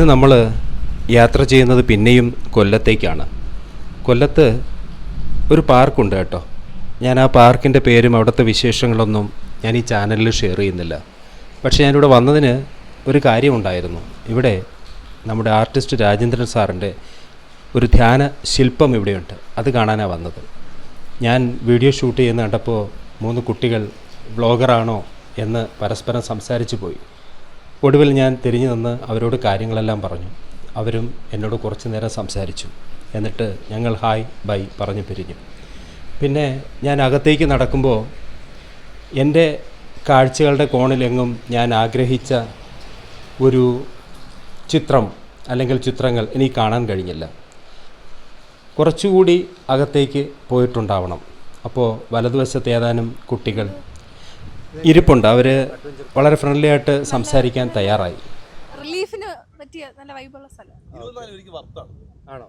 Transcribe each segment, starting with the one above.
ഇന്ന് നമ്മൾ യാത്ര ചെയ്യുന്നത് പിന്നെയും കൊല്ലത്തേക്കാണ്. കൊല്ലത്ത് ഒരു പാർക്കുണ്ട് കേട്ടോ. ഞാൻ ആ പാർക്കിന്റെ പേരും അവിടുത്തെ വിശേഷങ്ങളൊന്നും ഞാൻ ഈ ചാനലിൽ ഷെയർ ചെയ്യുന്നില്ല. പക്ഷേ ഞാനിവിടെ വന്നതിന് ഒരു കാര്യമുണ്ടായിരുന്നു. ഇവിടെ നമ്മുടെ ആർട്ടിസ്റ്റ് രാജേന്ദ്രൻ സാറിന്റെ ഒരു ധ്യാന ശില്പം ഇവിടെയുണ്ട്. അത് കാണാനാണ് വന്നത്. ഞാൻ വീഡിയോ ഷൂട്ട് ചെയ്യുന്ന കണ്ടപ്പോൾ മൂന്ന് കുട്ടികൾ വ്ളോഗറാണോ എന്ന് പരസ്പരം സംസാരിച്ചു പോയി. ഒടുവിൽ ഞാൻ തിരിഞ്ഞു നിന്ന് അവരോട് കാര്യങ്ങളെല്ലാം പറഞ്ഞു. അവരും എന്നോട് കുറച്ച് നേരം സംസാരിച്ചു. എന്നിട്ട് ഞങ്ങൾ ഹായ് ബൈ പറഞ്ഞു പിരിഞ്ഞു. പിന്നെ ഞാൻ അകത്തേക്ക് നടക്കുമ്പോൾ എന്റെ കാഴ്ചകളുടെ കോണിലെങ്ങും ഞാൻ ആഗ്രഹിച്ച ഒരു ചിത്രം അല്ലെങ്കിൽ ചിത്രങ്ങൾ എനിക്ക് കാണാൻ കഴിഞ്ഞില്ല. കുറച്ചുകൂടി അകത്തേക്ക് പോയിട്ടുണ്ടാവണം. അപ്പോൾ വലതുവശത്ത് ഏതാനും കുട്ടികൾ ഇരിപ്പുണ്ട്. അവർ വളരെ ഫ്രണ്ട്ലി ആയിട്ട് സംസാരിക്കാൻ തയ്യാറായി. റിലീഫിന് പറ്റിയ നല്ല വൈബുള്ള സ്ഥലം. ഇരുപത്തിനാല് രൂപയ്ക്ക് വർത്താണ് ആണോ?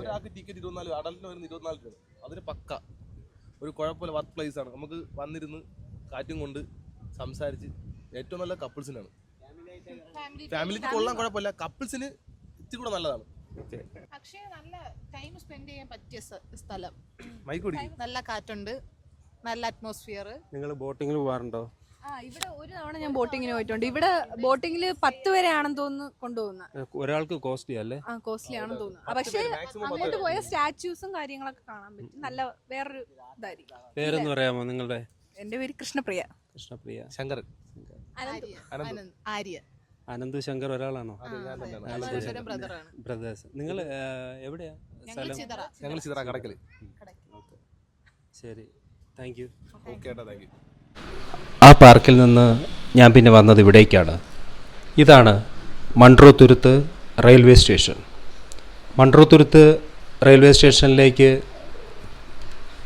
ഒരാൾക്ക് ടിക്കറ്റ് ഇരുപത്തിനാല് അഡൽറ്റിന് വരുന്ന ഇരുപത്തിനാല് രൂപ. അതിന് പക്ക. ഒരു കുഴപ്പമില്ല വർക്ക് പ്ലേസ് ആണ്. നമുക്ക് വന്നിരുന്ന് കാറ്റും കൊണ്ട് സംസാരിച്ച് ഏറ്റവും നല്ല കപ്പിൾസിനാണ് ഫാമിലിക്ക് കൊള്ളാൻ കുഴപ്പമില്ല. കപ്പിൾസിന് ഇത്തിരി കൂടെ നല്ലതാണ്. പക്ഷേ നല്ല ടൈം സ്പെൻഡ് ചെയ്യാൻ പറ്റിയ സ്ഥലം. നല്ല കാറ്റുണ്ട്. നല്ല അറ്റ്മോസ്ഫിയർ നിങ്ങൾ ബോട്ടിങ്ങിൽ പോകാറുണ്ടോ ആ ഇവിടെ ഒരു തവണ ഞാൻ ബോട്ടിങ്ങിന് പോയിട്ടുണ്ട്. ഇവിടെ ബോട്ടിങ്ങിൽ പത്ത് വരെ ആണെന്ന് തോന്നുന്നു കൊണ്ടുപോകുന്ന. ഒരാൾക്ക് കോസ്റ്റ്ലി അല്ലേ? ആ കോസ്റ്റ്ലി ആണെന്ന് തോന്നുന്നു. പക്ഷേ അങ്ങോട്ട് പോയ സ്റ്റാച്യൂസും കാര്യങ്ങളൊക്കെ കാണാൻ പറ്റും. നല്ല വേറൊരു ഇതായിരിക്കും. പേരെന്ന് പറയാമോ നിങ്ങളുടെ? എന്റെ പേര് കൃഷ്ണപ്രിയ. കൃഷ്ണപ്രിയ. ശങ്കർ ആര്യ. അനന്ത്. ശങ്കർ ഒരാളാണോ? ബ്രദേഴ്സ് നിങ്ങൾ എവിടെയാ? ഞങ്ങൾ സ്ഥലം? ശരി. താങ്ക് യു ഓക്കെ ഏട്ടാ താങ്ക് യു ആ പാർക്കിൽ നിന്ന് ഞാൻ പിന്നെ വന്നത് ഇവിടേക്കാണ്. ഇതാണ് Munroe Thuruthu railway station. Munroe Thuruthu railway സ്റ്റേഷനിലേക്ക്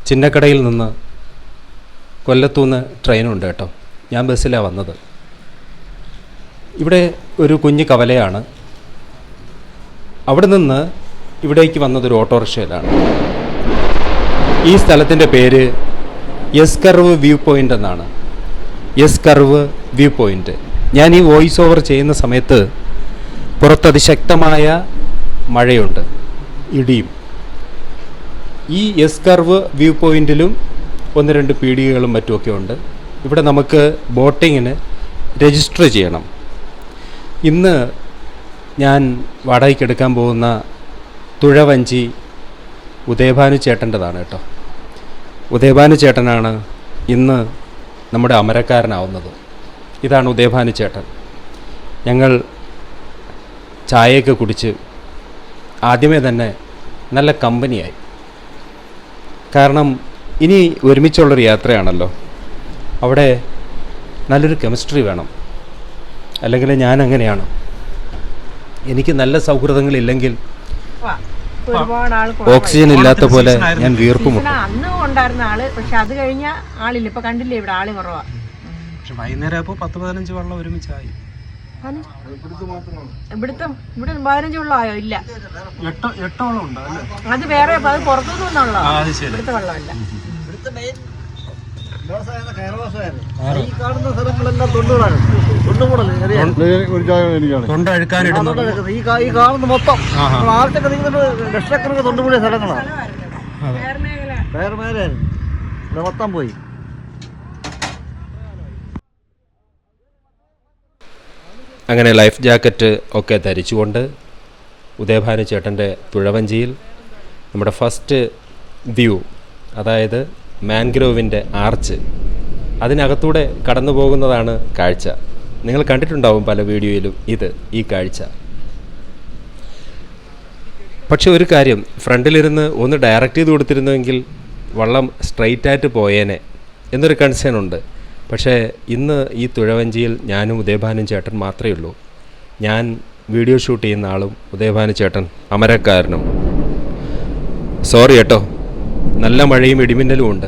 ചിന്നക്കടയിൽ നിന്ന് കൊല്ലത്തുനിന്ന് ട്രെയിനുണ്ട് കേട്ടോ. ഞാൻ ബസ്സിലാണ് വന്നത്. ഇവിടെ ഒരു കുഞ്ഞ് കവലയാണ്. അവിടെ നിന്ന് ഇവിടേക്ക് ഒരു ഓട്ടോറിക്ഷയിലാണ്. ഈ സ്ഥലത്തിന്റെ പേര് എസ് കർവ് വ്യൂ പോയിന്റ് എന്നാണ്. എസ് കർവ് വ്യൂ പോയിന്റ് ഞാൻ ഈ വോയിസ് ഓവർ ചെയ്യുന്ന സമയത്ത് പുറത്ത് അതിശക്തമായ മഴയുണ്ട്. ഇടിയും. ഈ എസ് കർവ് വ്യൂ പോയിന്റിലും ഒന്ന് രണ്ട് പീടികകളും മറ്റുമൊക്കെ ഉണ്ട്. ഇവിടെ നമുക്ക് ബോട്ടിങ്ങിന് രജിസ്റ്റർ ചെയ്യണം. ഇന്ന് ഞാൻ വാടകയ്ക്കെടുക്കാൻ പോകുന്ന തുഴവഞ്ചി ഉദയഭാനു ചേട്ടന്റെതാണ് കേട്ടോ. ഉദയഭാനു ചേട്ടനാണ് ഇന്ന് നമ്മുടെ അമരക്കാരനാവുന്നത്. ഇതാണ് ഉദയഭാനു ചേട്ടൻ. ഞങ്ങൾ ചായയൊക്കെ കുടിച്ച് ആദ്യമേ തന്നെ നല്ല കമ്പനിയായി. കാരണം ഇനി ഒരുമിച്ചുള്ളൊരു യാത്രയാണല്ലോ. അവിടെ നല്ലൊരു കെമിസ്ട്രി വേണം. അല്ലെങ്കിൽ ഞാൻ അങ്ങനെയാണ് എനിക്ക് നല്ല സൗഹൃദങ്ങളില്ലെങ്കിൽ ഒരുപാട് ആൾ ഓക്സിജൻ ഇല്ലാത്ത പോലെ ഞാൻ വീർപ്പും അന്ന് ഉണ്ടായിരുന്ന ആൾ പക്ഷെ അത് കഴിഞ്ഞ ആളില്ല. ഇപ്പൊ കണ്ടില്ലേ ഇവിടെ ആൾ കുറവാ. പക്ഷെ വൈകുന്നേരം ആയപ്പോൾ പത്ത് പതിനഞ്ച് വെള്ളം ഒരുമിച്ചായി ഇവിടുത്തെ ഇവിടെ പതിനഞ്ച് വെള്ളമായോ ഇല്ല. അത് വേറെ അത് പുറത്തുനിന്ന് വന്നുള്ള അത് ശരി. ഇവിടുത്തെ വെള്ളമല്ല. ഈ കാണുന്ന മൊത്തം ആർക്കൊക്കെ നീങ്ങുന്ന ലക്ഷക്കണക്കിന് തൊണ്ടുകൂടിയ സ്ഥലങ്ങളാണ് വേറെ മേലെ ഇവിടെ മൊത്തം പോയി. അങ്ങനെ ലൈഫ് ജാക്കറ്റ് ഒക്കെ ധരിച്ചുകൊണ്ട് ഉദയഭാനു ചേട്ടന്റെ തുഴവഞ്ചിയിൽ നമ്മുടെ ഫസ്റ്റ് വ്യൂ അതായത് മാൻഗ്രോവിന്റെ ആർച്ച്. അതിനകത്തൂടെ കടന്നു പോകുന്നതാണ് കാഴ്ച. നിങ്ങൾ കണ്ടിട്ടുണ്ടാവും പല വീഡിയോയിലും ഇത് ഈ കാഴ്ച. പക്ഷെ ഒരു കാര്യം ഫ്രണ്ടിലിരുന്ന് ഒന്ന് ഡയറക്റ്റ് ചെയ്ത് കൊടുത്തിരുന്നുവെങ്കിൽ വള്ളം സ്ട്രെയിറ്റ് ആയിട്ട് പോയേനെ എന്നൊരു കൺസേൺ ഉണ്ട്. പക്ഷേ ഇന്ന് ഈ തുഴവഞ്ചിയിൽ ഞാനും ഉദയഭാനും ചേട്ടൻ മാത്രമേ ഉള്ളൂ. ഞാൻ വീഡിയോ ഷൂട്ട് ചെയ്യുന്ന ആളും ഉദയഭാനു ചേട്ടൻ അമരക്കാരനും. സോറി കേട്ടോ. നല്ല മഴയും ഇടിമിന്നലും ഉണ്ട്.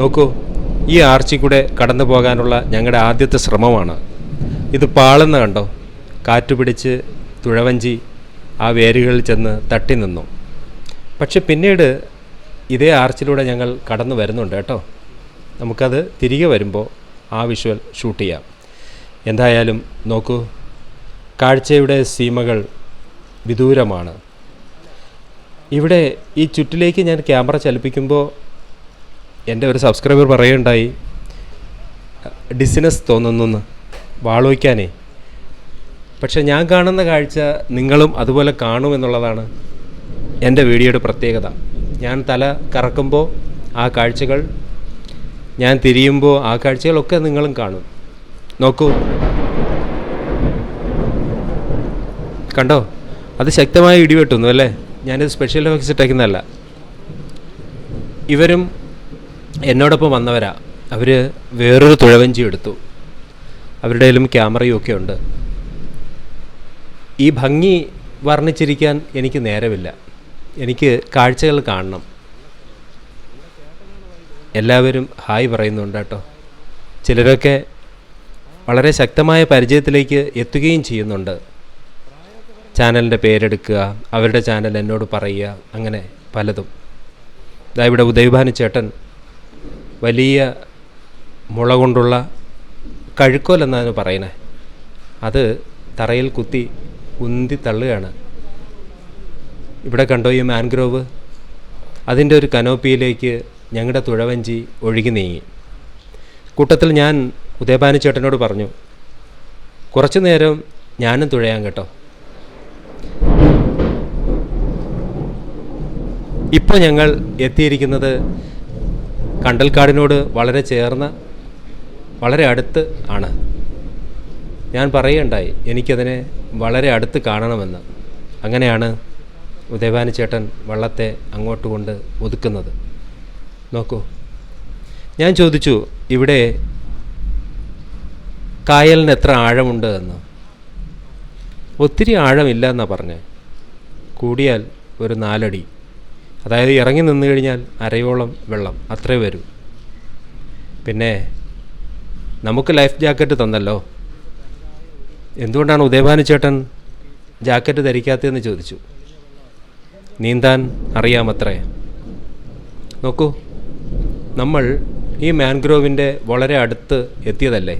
നോക്കൂ ഈ ആർച്ചി കൂടെ കടന്നു പോകാനുള്ള ഞങ്ങളുടെ ആദ്യത്തെ ശ്രമമാണ്. ഇത് പാളുന്ന കണ്ടോ? കാറ്റ് പിടിച്ച് തുഴവഞ്ചി ആ വേരുകളിൽ ചെന്ന് തട്ടി നിന്നു. പക്ഷെ പിന്നീട് ഇതേ ആർച്ചിലൂടെ ഞങ്ങൾ കടന്നു വരുന്നുണ്ട് കേട്ടോ. നമുക്കത് തിരികെ വരുമ്പോൾ ആ വിഷ്വൽ ഷൂട്ട് ചെയ്യാം. എന്തായാലും നോക്കൂ കാഴ്ചയുടെ സീമകൾ വിദൂരമാണ്. ഇവിടെ ഈ ചുറ്റിലേക്ക് ഞാൻ ക്യാമറ ചലിപ്പിക്കുമ്പോൾ എന്റെ ഒരു സബ്സ്ക്രൈബർ പറയുണ്ടായി ഡിസിനസ് തോന്നുന്നു വാളോയ്ക്കാനേ പക്ഷെ ഞാൻ കാണുന്ന കാഴ്ച നിങ്ങളും അതുപോലെ കാണുമെന്നുള്ളതാണ് എന്റെ വീഡിയോയുടെ പ്രത്യേകത. ഞാൻ തല കറക്കുമ്പോൾ ആ കാഴ്ചകൾ ഞാൻ തിരിയുമ്പോൾ ആ കാഴ്ചകളൊക്കെ നിങ്ങളും കാണും. നോക്കൂ. കണ്ടോ? അത് ശക്തമായി ഇടിവെട്ടുന്നു അല്ലേ? ഞാനിത് സ്പെഷ്യൽ എഫക്ട്സ് ഇട്ടേക്കുന്നതല്ല. ഇവരും എന്നോടൊപ്പം വന്നവരാ. അവർ വേറൊരു തുഴവഞ്ചി എടുത്തു. അവരുടെ കയ്യിലും ക്യാമറയും ഒക്കെ ഉണ്ട്. ഈ ഭംഗി വർണിച്ചിരിക്കാൻ എനിക്ക് നേരമില്ല. എനിക്ക് കാഴ്ചകൾ കാണണം. എല്ലാവരും ഹായ് പറയുന്നുണ്ട് കേട്ടോ. ചിലരൊക്കെ വളരെ ശക്തമായ പരിചയത്തിലേക്ക് എത്തുകയും ചെയ്യുന്നുണ്ട്. ചാനലിന്റെ പേരെടുക്കുക അവരുടെ ചാനൽ എന്നോട് പറയുക അങ്ങനെ പലതും. ഇതാ ഇവിടെ ഉദയഭാനു ചേട്ടൻ വലിയ മുള കൊണ്ടുള്ള കഴുക്കോൽ എന്നാണ് പറയുന്നത് അത് തറയിൽ കുത്തി ഉന്തി തള്ളുകയാണ്. ഇവിടെ കണ്ടോ ഈ മാൻഗ്രോവ്? അതിന്റെ ഒരു കനോപ്പിയിലേക്ക് ഞങ്ങളുടെ തുഴവഞ്ചി ഒഴുകി നീങ്ങി. കൂട്ടത്തിൽ ഞാൻ ഉദയഭാനു ചേട്ടനോട് പറഞ്ഞു കുറച്ചു നേരം ഞാനും തുഴയാൻ കേട്ടോ. ഇപ്പോൾ ഞങ്ങൾ എത്തിയിരിക്കുന്നത് കണ്ടൽക്കാടിനോട് വളരെ ചേർന്ന് വളരെ അടുത്ത് ആണ്. ഞാൻ പറയുകയുണ്ടായി എനിക്കതിനെ വളരെ അടുത്ത് കാണണമെന്ന്. അങ്ങനെയാണ് ഉദയഭാനു ചേട്ടൻ വള്ളത്തെ അങ്ങോട്ട് കൊണ്ട് ഒതുക്കുന്നത്. നോക്കൂ ഞാൻ ചോദിച്ചു ഇവിടെ കായലിന് എത്ര ആഴമുണ്ട് എന്ന്? ഒത്തിരി ആഴമില്ല എന്നാണ് പറഞ്ഞത് കൂടിയാൽ ഒരു നാലടി. അതായത് ഇറങ്ങി നിന്ന് കഴിഞ്ഞാൽ അരയോളം വെള്ളം അത്രേ വരൂ. പിന്നെ നമുക്ക് ലൈഫ് ജാക്കറ്റ് തന്നല്ലോ. എന്തുകൊണ്ടാണ് ഉദയഭാനു ചേട്ടൻ ജാക്കറ്റ് ധരിക്കാത്തതെന്ന് ചോദിച്ചു? നീന്താൻ അറിയാമത്രേ. നോക്കൂ നമ്മൾ ഈ മാൻഗ്രോവിന്റെ വളരെ അടുത്ത് എത്തിയതല്ലേ?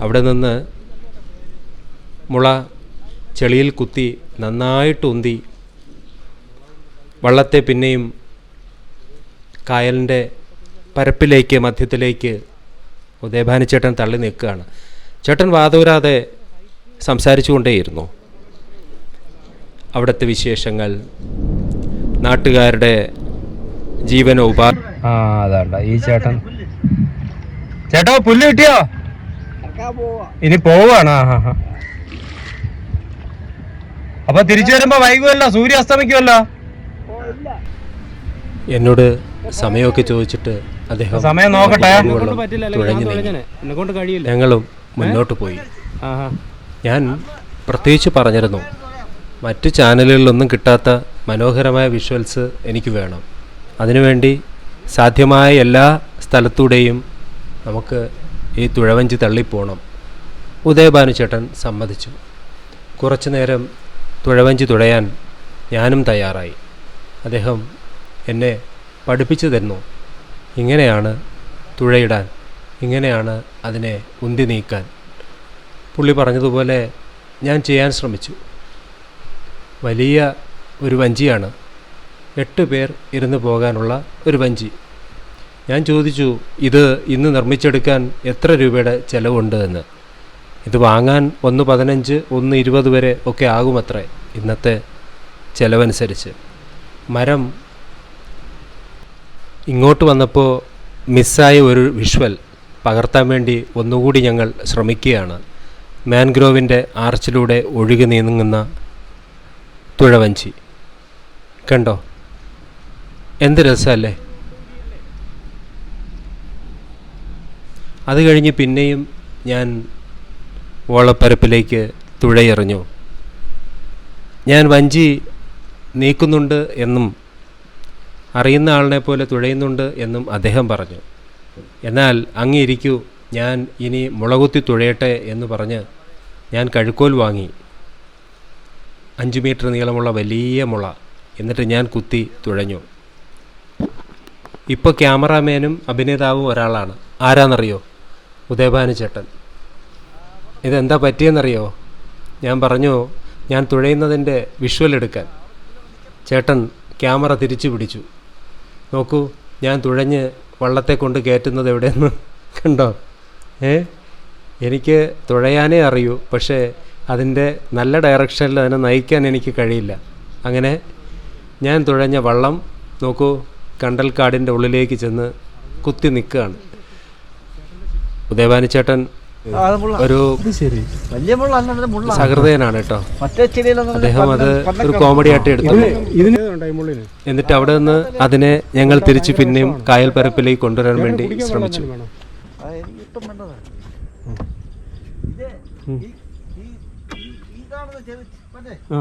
അവിടെ നിന്ന് മുള ചെളിയിൽ കുത്തി നന്നായിട്ട് ഉന്തി വള്ളത്തെ പിന്നെയും കായലിന്റെ പരപ്പിലേക്ക് മധ്യത്തിലേക്ക് ഉദയഭാനി ചേട്ടൻ തള്ളി നിൽക്കുകയാണ്. ചേട്ടൻ വാതൂരാതെ സംസാരിച്ചുകൊണ്ടേയിരുന്നു. അവിടുത്തെ വിശേഷങ്ങൾ നാട്ടുകാരുടെ ജീവനോപാ ആ അതാണ്ട. ഈ ചേട്ടൻ ചേട്ടാ പുല്ല് കിട്ടിയോ? ഇനി പോവാണ്. ആ ആ അപ്പൊ തിരിച്ചു വരുമ്പോ വൈകുമല്ലോ സൂര്യ അസ്തമിക്കുമല്ലോ എന്നോട് സമയമൊക്കെ ചോദിച്ചിട്ട് അദ്ദേഹം സമയം നോക്കട്ടെ. ഞങ്ങളും മുന്നോട്ട് പോയി. ഞാൻ പ്രത്യേകിച്ച് പറഞ്ഞിരുന്നു മറ്റ് ചാനലുകളിലൊന്നും കിട്ടാത്ത മനോഹരമായ വിഷ്വൽസ് എനിക്ക് വേണം. അതിനുവേണ്ടി സാധ്യമായ എല്ലാ സ്ഥലത്തൂടെയും നമുക്ക് ഈ തുഴവഞ്ചി തള്ളിപ്പോണം. ഉദയഭാനു ചേട്ടൻ സമ്മതിച്ചു. കുറച്ചു നേരം തുഴവഞ്ചി തുഴയാൻ ഞാനും തയ്യാറായി. അദ്ദേഹം എന്നെ പഠിപ്പിച്ചു തരുന്നു ഇങ്ങനെയാണ് തുഴയിടാൻ. ഇങ്ങനെയാണ് അതിനെ ഉന്തി നീക്കാൻ. പുള്ളി പറഞ്ഞതുപോലെ ഞാൻ ചെയ്യാൻ ശ്രമിച്ചു. വലിയ ഒരു വഞ്ചിയാണ്. എട്ട് പേർ ഇരുന്ന് പോകാനുള്ള ഒരു വഞ്ചി. ഞാൻ ചോദിച്ചു ഇത് ഇന്ന് നിർമ്മിച്ചെടുക്കാൻ എത്ര രൂപയുടെ ചിലവുണ്ട് എന്ന്? ഇത് വാങ്ങാൻ ഒന്ന് പതിനഞ്ച് ഒന്ന് ഇരുപത് വരെ ഒക്കെ ആകുമത്രേ ഇന്നത്തെ ചിലവനുസരിച്ച്. മരം ഇങ്ങോട്ട് വന്നപ്പോൾ മിസ്സായ ഒരു വിഷ്വൽ പകർത്താൻ വേണ്ടി ഒന്നുകൂടി ഞങ്ങൾ ശ്രമിക്കുകയാണ്. മാൻഗ്രോവിന്റെ ആർച്ചിലൂടെ ഒഴുകി നീങ്ങുന്ന തുഴവഞ്ചി. കണ്ടോ? എന്ത് രസമല്ലേ? അത് കഴിഞ്ഞ് പിന്നെയും ഞാൻ ഓളപ്പരപ്പിലേക്ക് തുഴയെറിഞ്ഞു. ഞാൻ വഞ്ചി നീക്കുന്നുണ്ട് എന്നും അറിയുന്ന ആളിനെ പോലെ തുഴയുന്നുണ്ട് എന്നും അദ്ദേഹം പറഞ്ഞു. എന്നാൽ അങ്ങിരിക്കൂ ഞാൻ ഇനി മുളകുത്തി തുഴയട്ടെ എന്ന് പറഞ്ഞ് ഞാൻ കഴുക്കോൽ വാങ്ങി. അഞ്ച് മീറ്റർ നീളമുള്ള വലിയ മുള. എന്നിട്ട് ഞാൻ കുത്തി തുഴഞ്ഞു. ഇപ്പോൾ ക്യാമറാമാനും അഭിനേതാവും ഒരാളാണ്. ആരാന്നറിയോ? ഉദയഭാനു ചേട്ടൻ. ഇതെന്താ പറ്റിയെന്നറിയോ? ഞാൻ പറഞ്ഞു ഞാൻ തുഴയുന്നതിന്റെ വിഷ്വൽ എടുക്കാൻ. ചേട്ടൻ ക്യാമറ തിരിച്ചു പിടിച്ചു. നോക്കൂ ഞാൻ തുഴഞ്ഞ് വള്ളത്തെ കൊണ്ട് കയറ്റുന്നത് എവിടെയെന്ന് കണ്ടോ? ഏ? എനിക്ക് തുഴയാനേ അറിയൂ പക്ഷേ അതിന്റെ നല്ല ഡയറക്ഷനിൽ അതിനെ നയിക്കാൻ എനിക്ക് കഴിയില്ല. അങ്ങനെ ഞാൻ തുഴഞ്ഞ വള്ളം നോക്കൂ കണ്ടൽക്കാടിന്റെ ഉള്ളിലേക്ക് ചെന്ന് കുത്തി നിൽക്കുകയാണ്. ഉദയഭാനി ചേട്ടൻ ആ, മുള്ള. ഒരു വലിയ മുള്ള അല്ലാതെ മുള്ള സഹൃദയനാണ് കേട്ടോ. അദ്ദേഹം അത് ഒരു കോമഡി ആയിട്ട് എടുത്തു. എന്നിട്ട് അവിടെ നിന്ന് അതിനെ ഞങ്ങൾ തിരിച്ച് പിന്നെയും കായൽ പരപ്പിലേക്ക് കൊണ്ടുവരാൻ വേണ്ടി ശ്രമിച്ചു. അത് ആ,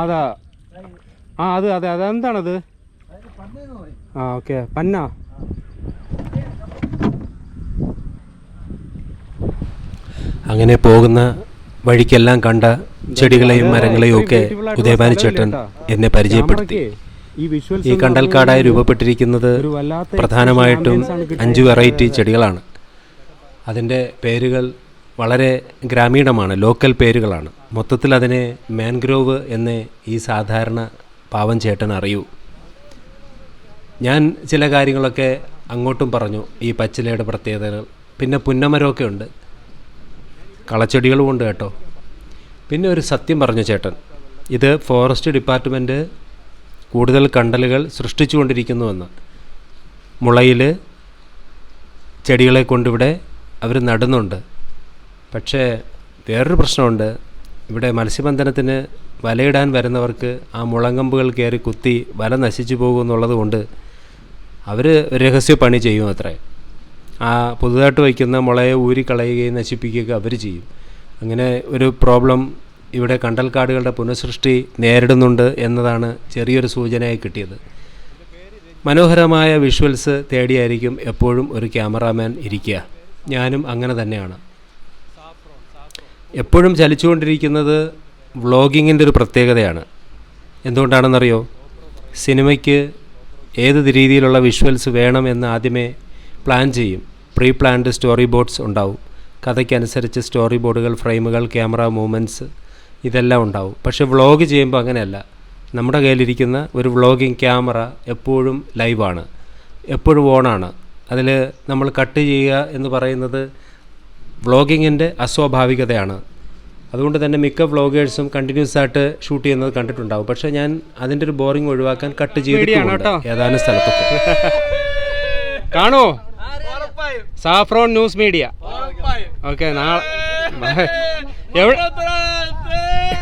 അതാ. ആ അത് അതെ. അതെന്താണത്? അതിന് ആ ഓക്കെ. പന്ന? അങ്ങനെ പോകുന്ന വഴിക്കെല്ലാം കണ്ട ചെടികളെയും മരങ്ങളെയും ഒക്കെ ഉദയഭാനി ചേട്ടൻ എന്നെ പരിചയപ്പെടുത്തി. ഈ കണ്ടൽക്കാടായി രൂപപ്പെട്ടിരിക്കുന്നത് പ്രധാനമായിട്ടും അഞ്ച് വെറൈറ്റി ചെടികളാണ്. അതിന്റെ പേരുകൾ വളരെ ഗ്രാമീണമാണ് ലോക്കൽ പേരുകളാണ്. മൊത്തത്തിൽ അതിനെ മാൻഗ്രോവ് എന്ന് ഈ സാധാരണ പാവം ചേട്ടൻ അറിയൂ. ഞാൻ ചില കാര്യങ്ങളൊക്കെ അങ്ങോട്ടും പറഞ്ഞു ഈ പച്ചിലയുടെ പ്രത്യേകതകൾ. പിന്നെ പുന്നമരമൊക്കെ ഉണ്ട്. കളച്ചെടികളും ഉണ്ട് കേട്ടോ. പിന്നെ ഒരു സത്യം പറഞ്ഞു ചേട്ടൻ. ഇത് ഫോറസ്റ്റ് ഡിപ്പാർട്ട്മെന്റ് കൂടുതൽ കണ്ടലുകൾ സൃഷ്ടിച്ചുകൊണ്ടിരിക്കുന്നുവെന്ന്. മുളയിൽ ചെടികളെ കൊണ്ടിവിടെ അവർ നടുന്നുണ്ട്. പക്ഷേ വേറൊരു പ്രശ്നമുണ്ട്. ഇവിടെ മത്സ്യബന്ധനത്തിന് വലയിടാൻ വരുന്നവർക്ക് ആ മുളങ്കമ്പുകൾ കയറി കുത്തി വല നശിച്ചു പോകുമെന്നുള്ളത് കൊണ്ട് അവർ രഹസ്യ പണി ചെയ്യും അത്രേ ആ പുതുതായിട്ട് വയ്ക്കുന്ന മുളയെ ഊരിക്കളയുകയും നശിപ്പിക്കുകയൊക്കെ അവർ ചെയ്യും. അങ്ങനെ ഒരു പ്രോബ്ലം ഇവിടെ കണ്ടൽക്കാടുകളുടെ പുനഃസൃഷ്ടി നേരിടുന്നുണ്ട് എന്നതാണ് ചെറിയൊരു സൂചനയായി കിട്ടിയത്. മനോഹരമായ വിഷ്വൽസ് തേടിയായിരിക്കും എപ്പോഴും ഒരു ക്യാമറാമാൻ ഇരിക്കുക. ഞാനും അങ്ങനെ തന്നെയാണ്. എപ്പോഴും ചലിച്ചുകൊണ്ടിരിക്കുന്നത് വ്ളോഗിങ്ങിന്റെ ഒരു പ്രത്യേകതയാണ്. എന്തുകൊണ്ടാണെന്നറിയോ? സിനിമയ്ക്ക് ഏത് രീതിയിലുള്ള വിഷ്വൽസ് വേണം എന്ന് ആദ്യമേ പ്ലാൻ ചെയ്യും. പ്രീ പ്ലാൻഡ് സ്റ്റോറി ബോർഡ്സ് ഉണ്ടാവും. കഥയ്ക്കനുസരിച്ച് സ്റ്റോറി ബോർഡുകൾ ഫ്രെയിമുകൾ ക്യാമറ മൂവ്മെന്റ്സ് ഇതെല്ലാം ഉണ്ടാവും. പക്ഷേ വ്ളോഗ് ചെയ്യുമ്പോൾ അങ്ങനെയല്ല. നമ്മുടെ കയ്യിലിരിക്കുന്ന ഒരു വ്ളോഗിങ് ക്യാമറ എപ്പോഴും ലൈവാണ്. എപ്പോഴും ഓണാണ്. അതിൽ നമ്മൾ കട്ട് ചെയ്യുക എന്ന് പറയുന്നത് വ്ളോഗിങ്ങിന്റെ അസ്വാഭാവികതയാണ്. അതുകൊണ്ട് തന്നെ മിക്ക വ്ളോഗേഴ്സും കണ്ടിന്യൂസ് ആയിട്ട് ഷൂട്ട് ചെയ്യുന്നത് കണ്ടിട്ടുണ്ടാവും. പക്ഷേ ഞാൻ അതിന്റെ ഒരു ബോറിംഗ് ഒഴിവാക്കാൻ കട്ട് ചെയ്തിട്ടുണ്ട് ഏതാനും സ്ഥലത്തൊക്കെ. കാണോ സാഫ്രോൺ ന്യൂസ് മീഡിയ ഓക്കെ നാളെ എവിടെ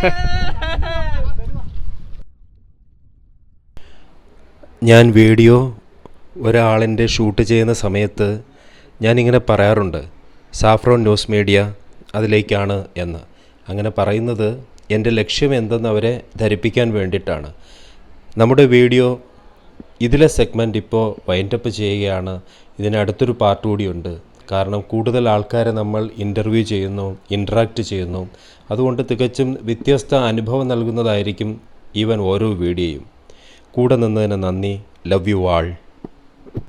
ഞാൻ വീഡിയോ ഒരാളിന്റെ ഷൂട്ട് ചെയ്യുന്ന സമയത്ത് ഞാനിങ്ങനെ പറയാറുണ്ട് സാഫ്രോൺ ന്യൂസ് മീഡിയ അതിലേക്കാണ് എന്ന്. അങ്ങനെ പറയുന്നത് എന്റെ ലക്ഷ്യം എന്തെന്ന് അവരെ ധരിപ്പിക്കാൻ വേണ്ടിയിട്ടാണ്. നമ്മുടെ വീഡിയോ ഇതിലെ സെഗ്മെന്റ് ഇപ്പോൾ വൈൻഡപ്പ് ചെയ്യുകയാണ്. ഇതിനടുത്തൊരു പാർട്ട് കൂടിയുണ്ട്. കാരണം കൂടുതൽ ആൾക്കാരെ നമ്മൾ ഇന്റർവ്യൂ ചെയ്യുന്നു ഇൻട്രാക്റ്റ് ചെയ്യുന്നു. അതുകൊണ്ട് തികച്ചും വ്യത്യസ്ത അനുഭവം നൽകുന്നതായിരിക്കും ഈവൻ ഓരോ വീഡിയോയും. കൂടെ നിന്നതിന് നന്ദി. Love you all